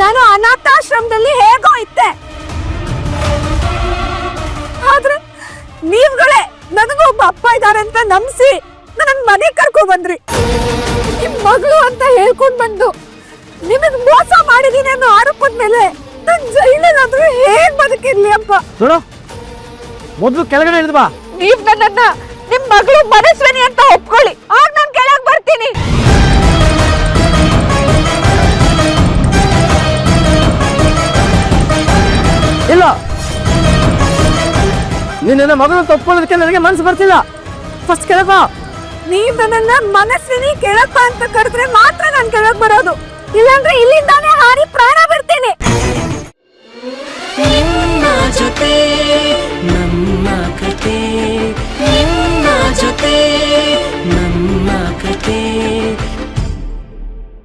ನಾನು ಅನಾಥಾಶ್ರಮದಲ್ಲಿ ಹೇಗೋ ಇದ್ದೆ. ಆದ್ರೆ ನೀವುಗಳೇ ನನಗೂ ಒಬ್ಬ ಅಪ್ಪ ಇದ್ದಾರೆ ಅಂತ ನಂಬಿಸಿ ನನ್ನ ಮನೆ ಕರ್ಕೊ ಬಂದ್ರಿ. ನಿಮ್ ಮಗಳು ಅಂತ ಹೇಳ್ಕೊಂಡ್ ಬಂದು ನಿಮಗ್ ಮೋಸ ಮಾಡಿದೀನಿ ಅನ್ನೋ ಆರೋಪದ ಮೇಲೆ ನನ್ ಜೈಲಲ್ಲಾದ್ರೂ ಹೇಗ್ ಬದುಕಿರ್ಲಿ ಅಪ್ಪ? ನೋಡು ಮೊದಲು ಕೆಳಗಡೆ ಇಳಿದು ಬಾ. ನೀವ್ ನನ್ನ ನಿಮ್ ಮಗಳು ಮನಸ್ವಿನಿ ಅಂತ ಒಪ್ಕೊಳ್ಳಿ ನನ್ನ ಮಗನ ತಪ್ಕೊಳ್ಳೋದಕ್ಕೆ ನನಗೆ ಮನಸ್ಸು ಬರ್ತಿಲ್ಲ. ಫಸ್ಟ್ ಕೆಳಗ ಬಾ ನನ್ನ ಮನಸ್ಸಿನ ಕೆಳಕ್ ಅಂತ ಕರೆದ್ರೆ ಮಾತ್ರ ನಾನ್ ಕೆಳಗ್ ಬರೋದು. ಇಲ್ಲಾಂದ್ರೆ ಇಲ್ಲಿಂದಾನೇ ಹಾರಿ ಪ್ರಾಣ